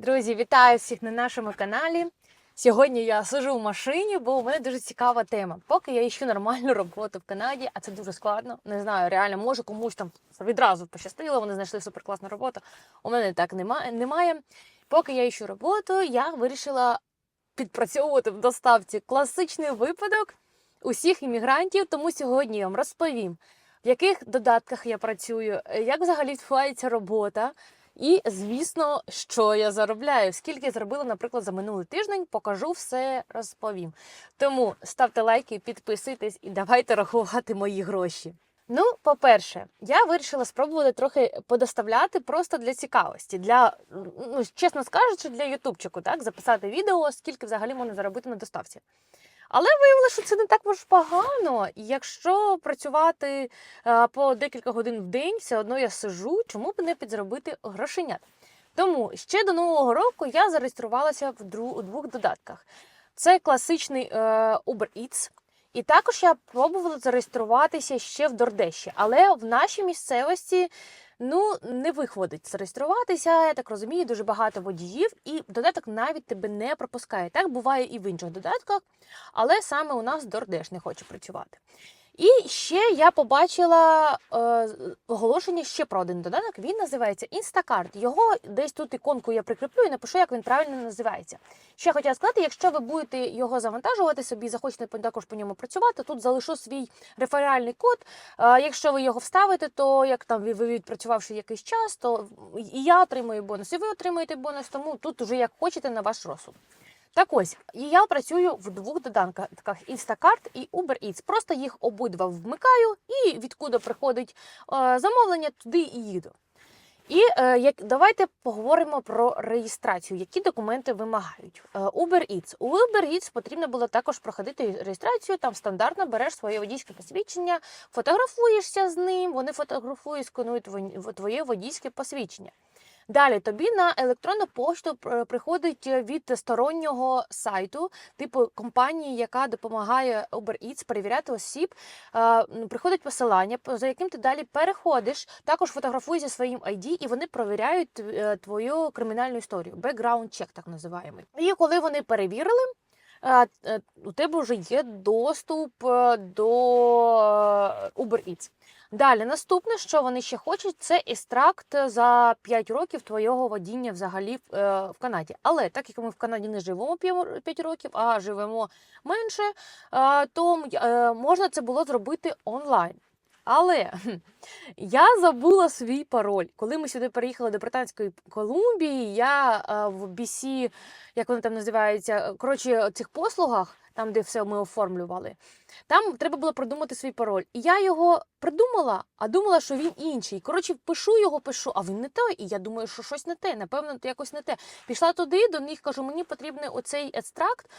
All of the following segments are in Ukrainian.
Друзі, вітаю всіх на нашому каналі. Сьогодні я сижу в машині, бо у мене дуже цікава тема. Поки я іщу нормальну роботу в Канаді, а це дуже складно. Не знаю, реально, може комусь там відразу пощастило, вони знайшли суперкласну роботу. У мене так немає. Поки я іщу роботу, я вирішила підпрацьовувати в доставці класичний випадок усіх іммігрантів. Тому сьогодні я вам розповім, в яких додатках я працюю, як взагалі відбувається робота. І, звісно, що я заробляю. Скільки я заробила, наприклад, за минулий тиждень, покажу все, розповім. Тому ставте лайки, підписуйтесь і давайте рахувати мої гроші. Ну, по-перше, я вирішила спробувати трохи подоставляти просто для цікавості, для, ну, чесно скажучи, для ютубчику, так, записати відео, скільки взагалі можна заробити на доставці. Але виявилося, що це не так уж погано. І якщо працювати е, по декілька годин в день, все одно я сижу, чому б не підзаробити грошенят. Тому ще до нового року я зареєструвалася в двох додатках. Це класичний е, Uber Eats. І також я пробувала зареєструватися ще в Дордеші, але в нашій місцевості ну не виходить зареєструватися. Я так розумію, дуже багато водіїв, і додаток навіть тебе не пропускає. Так буває і в інших додатках, але саме у нас Дордеш не хоче працювати. І ще я побачила е, оголошення ще про один додаток. Він називається Instacart. Його десь тут іконку я прикріплю і напишу, як він правильно називається. Ще хотіла сказати, якщо ви будете його завантажувати собі, захочете також по ньому працювати, тут залишу свій реферальний код. Е, якщо ви його вставите, то як там ви відпрацювавши якийсь час, то і я отримую бонус, і ви отримуєте бонус. Тому тут уже як хочете на ваш розсуд. Так ось, і я працюю в двох доданках Instacart і Uber Eats. Просто їх обидва вмикаю, і відкуди приходить е, замовлення, туди і їду. І е, як давайте поговоримо про реєстрацію, які документи вимагають. Е, Uber Eats. У Uber Eats потрібно було також проходити реєстрацію. Там стандартно береш своє водійське посвідчення, фотографуєшся з ним, вони фотографують, сканують твоє- водійське посвідчення. Далі тобі на електронну пошту е, приходить від стороннього сайту, типу компанії, яка допомагає Uber Eats перевіряти осіб. е, Приходить посилання, по- за яким ти далі переходиш, також фотографуєшся своїм ID, і вони перевіряють е, твою кримінальну історію. Background check, так називаємо. І коли вони перевірили. е, е, У тебе вже є доступ е, до е, Uber Eats. Далі, наступне, що вони ще хочуть, це екстракт за 5 років твого водіння взагалі в, е, в Канаді. Але так як ми в Канаді не живемо 5 років, а живемо менше, е, то е, можна це було зробити онлайн. Але я забула свій пароль. Коли ми сюди переїхали до Британської Колумбії, я в BC, як вони там називаються, коротше, цих послугах, там, де все ми оформлювали, там треба було придумати свій пароль. І я його придумала, а думала, що він інший. Коротше, пишу його, пишу, а він не той. І я думаю, що щось не те, напевно, то якось не те. Пішла туди, до них кажу, мені потрібен оцей екстракт,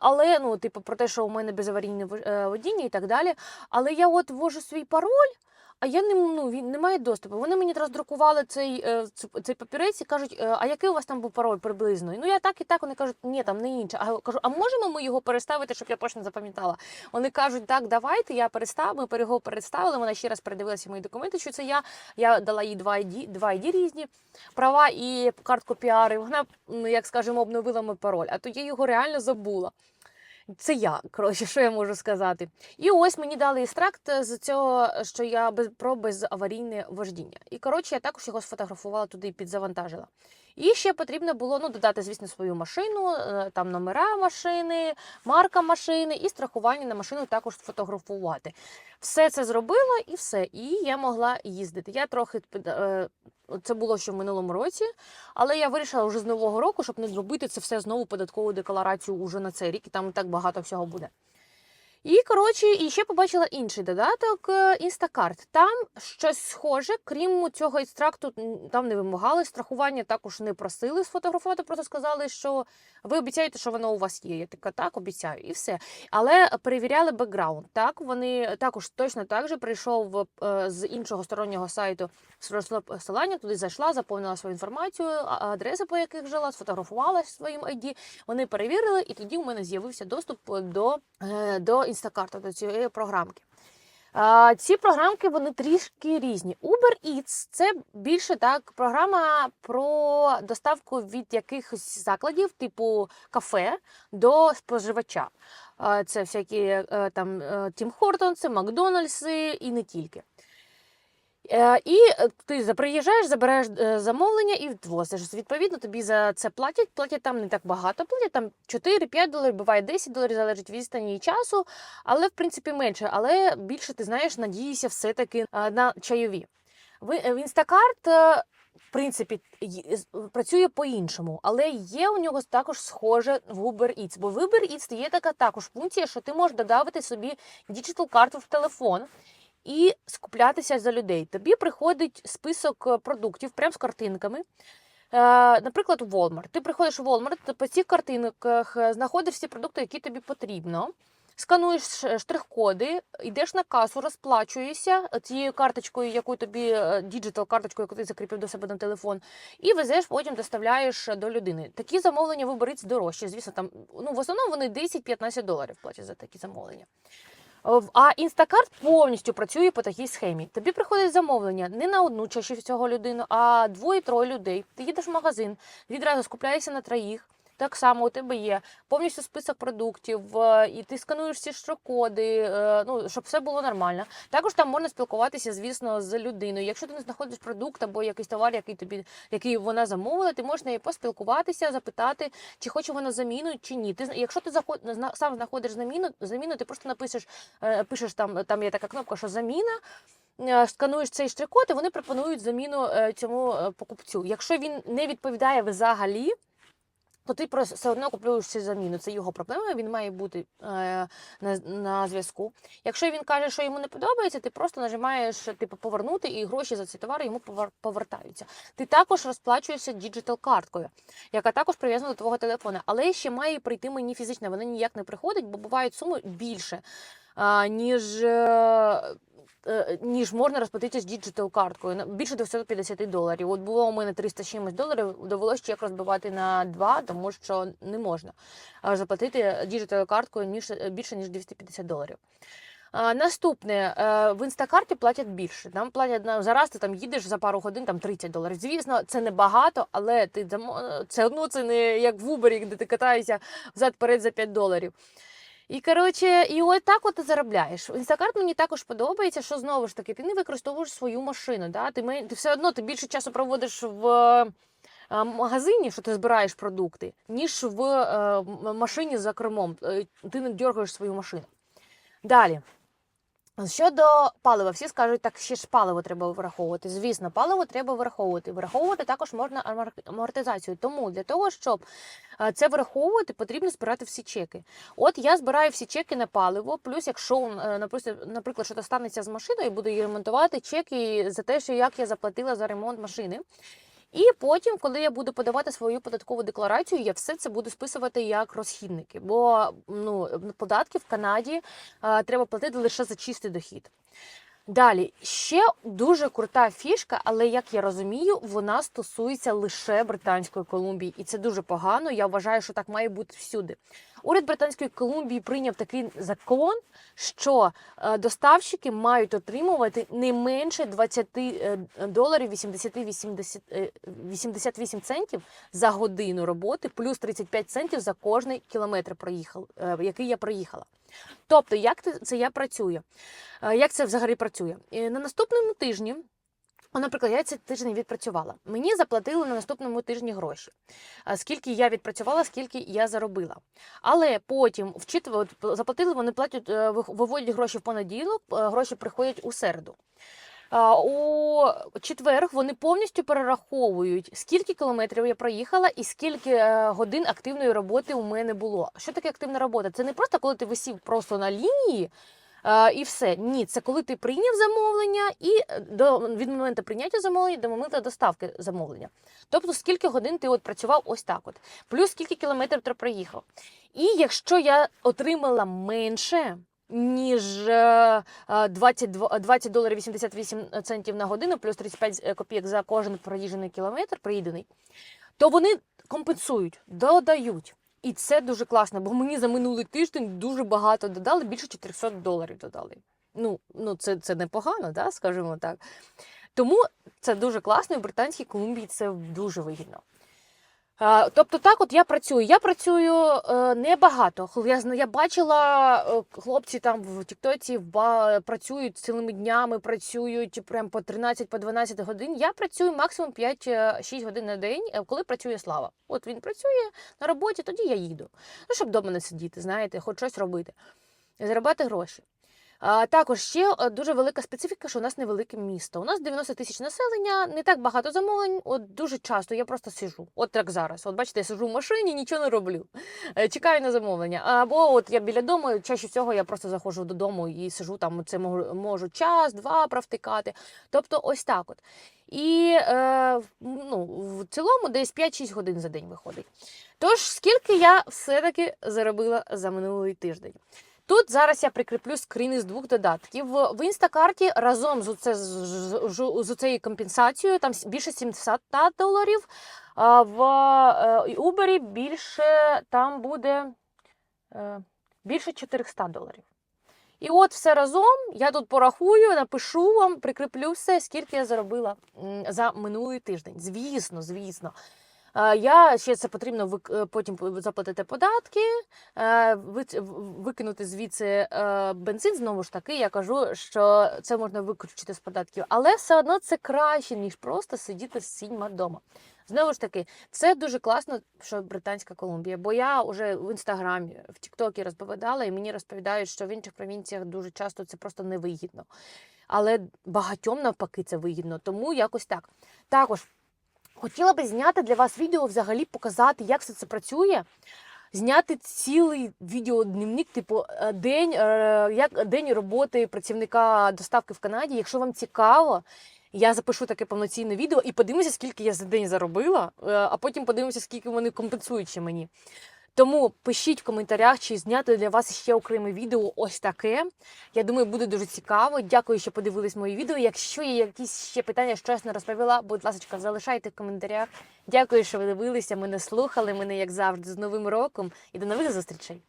але ну, типу, про те, що у мене безаварійне е, водіння і так далі. Але я от ввожу свій пароль. А я не ну він не має доступу. Вони мені роздрукували цей, е, цей папірець і кажуть, е, а який у вас там був пароль приблизно? Ну я так і так. Вони кажуть, ні, там не інше. А кажу, а можемо ми його переставити, щоб я точно запам'ятала? Вони кажуть, так, давайте, я перестав, ми його переставили. Вона ще раз передивилася мої документи, що це я. Я дала їй два ID, два ID різні права і картку піар. І вона, як скажемо, обновила мій пароль. А то я його реально забула. Це я, коротше, що я можу сказати. І ось мені дали естракт з цього, що я без про безаварійне вождіння. І коротше, я також його сфотографувала туди і підзавантажила. І ще потрібно було ну, додати, звісно, свою машину, е, там номера машини, марка машини і страхування на машину також сфотографувати. Все це зробила і все. І я могла їздити. Я трохи е, це було ще в минулому році, але я вирішила вже з нового року, щоб не зробити це все знову податкову декларацію уже на цей рік, і там так багато всього буде. І коротше, і ще побачила інший додаток е, Instacart. Там щось схоже, крім цього екстракту, там не вимагали страхування, також не просили сфотографувати, просто сказали, що ви обіцяєте, що воно у вас є. Я така так, обіцяю, і все. Але перевіряли бекграунд. Так, вони також точно так же прийшов е, з іншого стороннього сайту посилання, туди зайшла, заповнила свою інформацію, адреси, по яких жила, сфотографувала своїм ID. Вони перевірили, і тоді у мене з'явився доступ до, е, до Інстакарту, до цієї програмки. Ці програмки вони трішки різні. Uber Eats це більше так програма про доставку від якихось закладів, типу кафе, до споживача. Це всякі е, там Тім Тім Хортонси, Макдональдси і не тільки. Е, І е, ти приїжджаєш, забираєш е, замовлення і відвозиш. Відповідно, тобі за це платять. Платять там не так багато, платять там 4-5 доларів, буває 10 доларів, залежить від відстані і часу, але в принципі менше. Але більше ти знаєш, надіюся, все-таки на чайові. В е, в принципі, працює по-іншому, але є у нього також схоже в Uber Eats. Бо в Uber Eats є така також функція, що ти можеш додати собі діджитал карту в телефон і скуплятися за людей. Тобі приходить список е, продуктів прямо з картинками. Е, Наприклад, у Walmart. Ти приходиш у Walmart, по цих картинках е, знаходиш всі продукти, які тобі потрібно. Скануєш штрих-коди, йдеш на касу, розплачуєшся тією карточкою, яку тобі діджитал карточкою, яку ти закріпив до себе на телефон, і везеш, потім доставляєш до людини. Такі замовлення виберіть дорожче. Звісно, там ну в основному вони 10-15 доларів платять за такі замовлення. В- А інстакарт повністю працює по такій схемі. Тобі приходить замовлення не на одну чаще всього людину, а двоє-троє людей. Ти їдеш в магазин, відразу скупляєшся на троїх. Так само у тебе є повністю список продуктів, і ти скануєш всі штрих-коди, е, ну щоб все було нормально. Також там можна спілкуватися, звісно, з людиною. Якщо ти не знаходиш продукт або якийсь товар, який тобі який вона замовила, ти можеш нею поспілкуватися, запитати, чи хоче вона заміну, чи ні. Ти якщо ти заход, сам знаходиш заміну, заміну, ти просто напишеш, е, пишеш там, там є така кнопка, що заміна. е, Скануєш цей штрих-код, і вони пропонують заміну цьому покупцю. Якщо він не відповідає взагалі, то ти все одно купуєш заміну. Це його проблема. Він має бути е, на, на зв'язку. Якщо він каже, що йому не подобається, ти просто нажимаєш типу повернути, і гроші за ці товари йому повертаються. Ти також розплачуєшся діджитал карткою, яка також прив'язана до твого телефона, але ще має прийти мені фізично. Вона ніяк не приходить, бо бувають суми більше. а, Ніж, е, е, ніж можна розплатитися з діджитал карткою на- більше 250 доларів. От було у мене 300 чимось доларів, довелося чек розбивати на два, тому що не можна заплатити діджитал карткою ніж більше ніж 250 доларів. Наступне е, в інстакарті платять більше. Там платять на зараз. Ти там їдеш за пару годин, там 30 доларів. Звісно, це не багато, але ти це одно це не як в Uber, де ти катаєшся взад перед за 5 доларів. І коротше, і от так от ти заробляєш. Інстакарт мені також подобається, що знову ж таки ти не використовуєш свою машину. Да? Ти, ти все одно ти більше часу проводиш в е, магазині, що ти збираєш продукти, ніж в е, машині за кермом. Е, Ти не дергаєш свою машину. Далі. Щодо палива, всі скажуть, так ще ж паливо треба враховувати. Звісно, паливо треба враховувати. Враховувати також можна амор- амортизацію. Тому для того, щоб е, це враховувати, потрібно збирати всі чеки. От я збираю всі чеки на паливо, плюс якщо, е, наприклад, що станеться з машиною, буду її ремонтувати, чеки за те, що як я заплатила за ремонт машини. І потім, коли я буду подавати свою податкову декларацію, я все це буду списувати як розхідники. Бо ну, податки в Канаді а, треба платити лише за чистий дохід. Далі ще дуже крута фішка, але як я розумію, вона стосується лише Британської Колумбії, і це дуже погано. Я вважаю, що так має бути всюди. Уряд Британської Колумбії прийняв такий закон, що е, доставщики мають отримувати не менше 20 е, доларів 80, 80, е, 88 центів за годину роботи, плюс 35 центів за кожний кілометр, е, який я проїхала. Тобто, як це- я працюю? Як це взагалі працює? На наступному тижні, наприклад, я цей тиждень відпрацювала. Мені заплатили на наступному тижні гроші. Скільки я відпрацювала, скільки я заробила. Але потім в четвер, заплатили, вони платять, е, виводять гроші в понеділок, е, гроші приходять у середу. У четвер вони повністю перераховують, скільки кілометрів я проїхала і скільки е, годин активної роботи у мене було. Що таке активна робота? Це не просто коли ти висів просто на лінії. Е, І все ні, це коли ти прийняв замовлення, і е, до від моменту прийняття замовлення до моменту доставки замовлення. Тобто, скільки годин ти от працював ось так, от плюс скільки кілометрів ти проїхав. І якщо я отримала менше, ніж е, е, 22 20 доларів 88 центів на годину, плюс 35 копійок за кожен проїжджений кілометр, проїдений, то вони компенсують, додають. І це дуже класно, бо мені за минулий тиждень дуже багато додали, більше 400 доларів додали. Ну, ну це, це непогано, да, скажімо так. Тому це дуже класно, і в Британській Колумбії це дуже вигідно. Е, Тобто, так, от я працюю. Я працюю е, небагато. Я, я бачила е, хлопці там в Тіктоці працюють цілими днями, працюють прям по 13 по годин. Я працюю максимум 5-6 годин на день, е, коли працює Слава. От він працює на роботі, тоді я їду. Ну, щоб вдома не сидіти, знаєте, хоч щось робити. Заробляти гроші. Також ще е, дуже велика специфіка, що у нас невелике місто. У нас 90 тисяч населення, не так багато замовлень. От дуже часто я просто сижу. От як зараз. От бачите, я сижу в машині, нічого не роблю. Е, Чекаю на замовлення. Або от я біля дому, чаще всього я просто заходжу додому і сижу там. Це можу час, два провтикати. Тобто, ось так от. І е, ну, в цілому десь 5-6 годин за день виходить. Тож, скільки я все-таки заробила за минулий тиждень? Тут зараз я прикріплю скріни з двох додатків. В інстакарті разом з, оце, з цією компенсацією там більше 700 доларів. А в е, Uber більше там буде е, більше 400 доларів. І от все разом я тут порахую, напишу вам, прикріплю все, скільки я заробила за минулий тиждень. Звісно, звісно. Е, Я ще це потрібно е, потім заплатити податки, е, викинути звідси бензин. Знову ж таки, я кажу, що це можна виключити з податків, але все одно це краще, ніж просто сидіти з сіньма вдома. Знову ж таки, це дуже класно, що Британська Колумбія, бо я вже в інстаграмі, в Тіктокі розповідала, і мені розповідають, що в інших провінціях дуже часто це просто невигідно. Але багатьом навпаки це вигідно, тому якось так. Також хотіла би зняти для вас відео, взагалі показати, як все це працює. Зняти цілий відеодневник, типу е, день, е, як день роботи працівника доставки в Канаді. Якщо вам цікаво, я запишу таке повноцінне відео і подивимося, скільки я за день заробила, е, а потім подивимося, скільки вони компенсують ще мені. Тому пишіть в коментарях, чи зняти для вас ще окреме відео ось таке. Я думаю, буде дуже цікаво. Дякую, що подивились мої відео. Якщо є якісь ще питання, що я не розповіла, будь ласка, залишайте в коментарях. Дякую, що ви дивилися, мене слухали. Мене як завжди з Новим роком і до нових зустрічей.